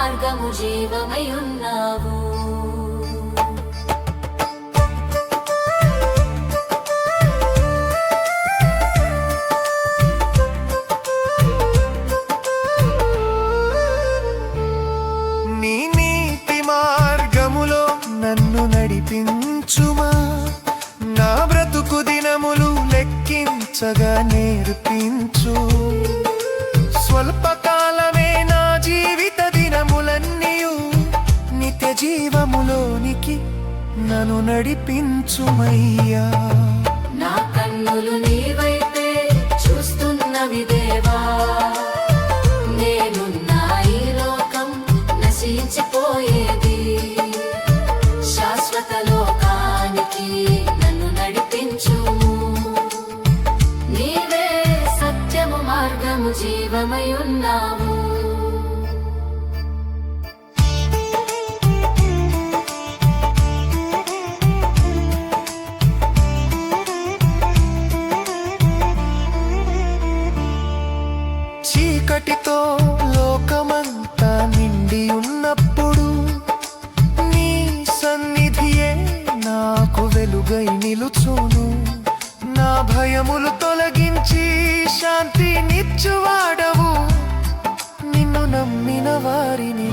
మార్గము జీవమై ఉన్నావు నీ నీతి మార్గములో నన్ను నడిపించుమా? నా బ్రతుకు దినములు లెక్కించగా నేర్పించు జీవములోనికి నన్ను నడిపించుమయ్యా. నా కన్నులు నీవైతే చూస్తున్నవి దేవా. నేనున్న ఈ లోకం నశించిపోయేది. శాశ్వత లోకానికి నన్ను నడిపించుము. నీవే సత్యము మార్గము జీవమై ఉన్నావు చీకటితో లోకమంతా నిండి ఉన్నప్పుడు నీ సన్నిధియే నాకు వెలుగై నిలుచును. నా భయములు తొలగించి శాంతి నిచ్చువాడవు నిన్ను నమ్మిన వారిని